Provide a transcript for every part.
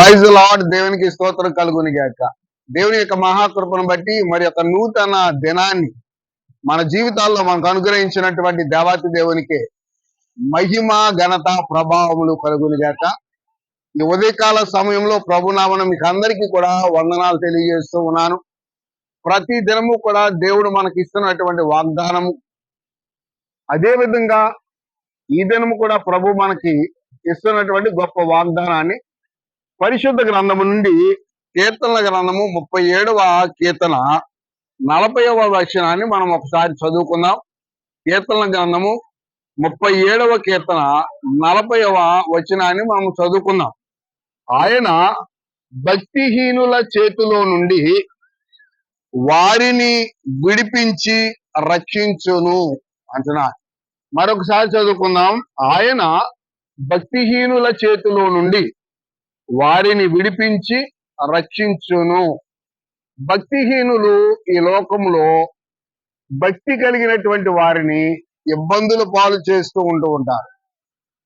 Praise lord దేవునికి స్తోత్రం కలుగుని గాక. దేవుని యొక్క మహాకృపను బట్టి మరి యొక్క నూతన దినాన్ని మన జీవితాల్లో మనకు అనుగ్రహించినటువంటి దేవాతి దేవునికి మహిమ ఘనత ప్రభావములు కలుగుని గాక. ఈ ఉదయకాల సమయంలో ప్రభునామను మీకు అందరికీ కూడా వందనాలు తెలియజేస్తూ ఉన్నాను. ప్రతి దినము కూడా దేవుడు మనకి ఇస్తున్నటువంటి వాగ్దానము. అదే విధంగా ఈ దినము కూడా ప్రభు మనకి ఇస్తున్నటువంటి గొప్ప వాగ్దానాన్ని పరిశుద్ధ గ్రంథము నుండి కీర్తనల గ్రంథము ముప్పై ఏడవ కీర్తన నలభైవ వచనాన్ని మనం ఒకసారి చదువుకుందాం. కీర్తనల గ్రంథము ముప్పై ఏడవ కీర్తన నలభైవ వచనాన్ని మనం చదువుకుందాం. ఆయన భక్తిహీనుల చేతిలో నుండి వారిని విడిపించి రక్షించును అంటున్నా మరొకసారి చదువుకుందాం. ఆయన భక్తిహీనుల చేతిలో నుండి వారిని విడిపించి రక్షించును. భక్తిహీనులు ఈ లోకంలో భక్తి కలిగినటువంటి వారిని ఇబ్బందుల పాలు చేస్తూ ఉంటూ ఉంటారు.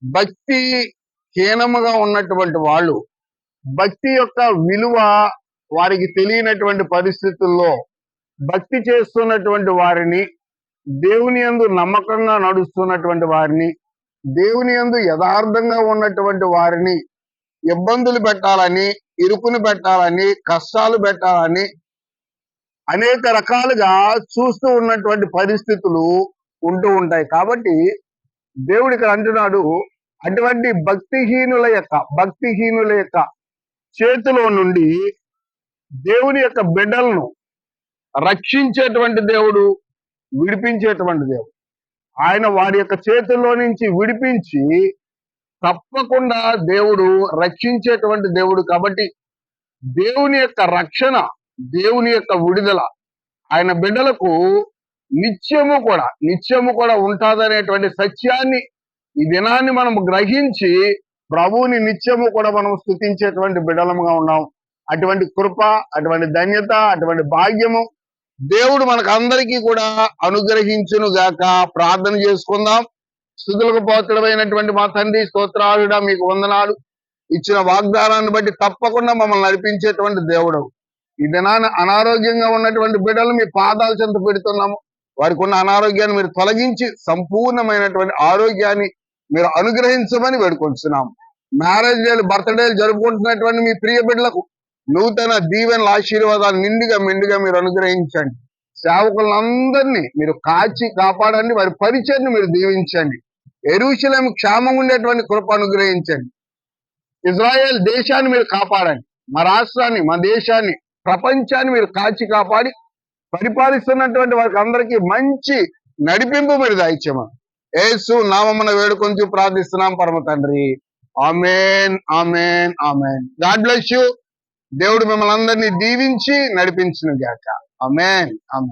భక్తి హీనముగా ఉన్నటువంటి వాళ్ళు భక్తి యొక్క విలువ వారికి తెలియనటువంటి పరిస్థితుల్లో భక్తి చేస్తున్నటువంటి వారిని దేవుని యందు నమ్మకంగా నడుస్తున్నటువంటి వారిని దేవుని యందు యథార్థంగా ఉన్నటువంటి వారిని ఇబ్బందులు పెట్టాలని ఇరుకుని పెట్టాలని కష్టాలు పెట్టాలని అనేక రకాలుగా చూస్తూ ఉన్నటువంటి పరిస్థితులు ఉంటూ ఉంటాయి. కాబట్టి దేవుడు ఇక్కడ అంటున్నాడు అటువంటి భక్తిహీనుల యొక్క భక్తిహీనుల యొక్క చేతిలో నుండి దేవుని యొక్క బిడ్డలను రక్షించేటువంటి దేవుడు విడిపించేటువంటి దేవుడు. ఆయన వారి యొక్క చేతుల్లో నుంచి విడిపించి తప్పకుండా దేవుడు రక్షించేటువంటి దేవుడు కాబట్టి దేవుని యొక్క రక్షణ దేవుని యొక్క విడుదల ఆయన బిడ్డలకు నిత్యము కూడా నిత్యము కూడా ఉంటుందనేటువంటి సత్యాన్ని ఈ దినాన్ని మనం గ్రహించి ప్రభువుని నిత్యము కూడా మనం స్థుతించేటువంటి బిడ్డలముగా ఉన్నాం. అటువంటి కృప అటువంటి ధన్యత అటువంటి భాగ్యము దేవుడు మనకు అందరికీ కూడా అనుగ్రహించును గాక ప్రార్థన చేసుకుందాం. స్థుతులకు పోతుడమైనటువంటి మా తండ్రి స్తోత్రాలుడా మీకు వందనాలు. ఇచ్చిన వాగ్దానాన్ని బట్టి తప్పకుండా మమ్మల్ని నడిపించేటువంటి దేవుడు. ఈ దినాన్ని అనారోగ్యంగా ఉన్నటువంటి బిడ్డలు మీ పాదాలు చెంత పెడుతున్నాము. వారికి ఉన్న అనారోగ్యాన్ని మీరు తొలగించి సంపూర్ణమైనటువంటి ఆరోగ్యాన్ని మీరు అనుగ్రహించమని వేడుకొంటున్నాము మ్యారేజ్ డేలు బర్త్డేలు జరుపుకుంటున్నటువంటి మీ ప్రియ బిడ్డలకు నూతన దీవెనల ఆశీర్వాదాలు నిండుగా మెండుగా మీరు అనుగ్రహించండి. సేవకులందరినీ మీరు కాచి కాపాడండి వారి పరిచయం మీరు దీవించండి. ఎరుశలేం క్షేమం ఉండేటువంటి కృప అనుగ్రహించండి. ఇజ్రాయెల్ దేశాన్ని మీరు కాపాడండి. మా రాష్ట్రాన్ని మా దేశాన్ని ప్రపంచాన్ని మీరు కాచి కాపాడి పరిపాలిస్తున్నటువంటి వారికి అందరికీ మంచి నడిపింపు మీరు దాయిచ్చామా. ఏసు నామమున వేడుకొని ప్రార్థిస్తున్నాం పరమ తండ్రి. Amen amen amen. God bless you. దేవుడు మిమ్మల్ని అందరినీ దీవించి నడిపించిన గాక. Amen. Amen.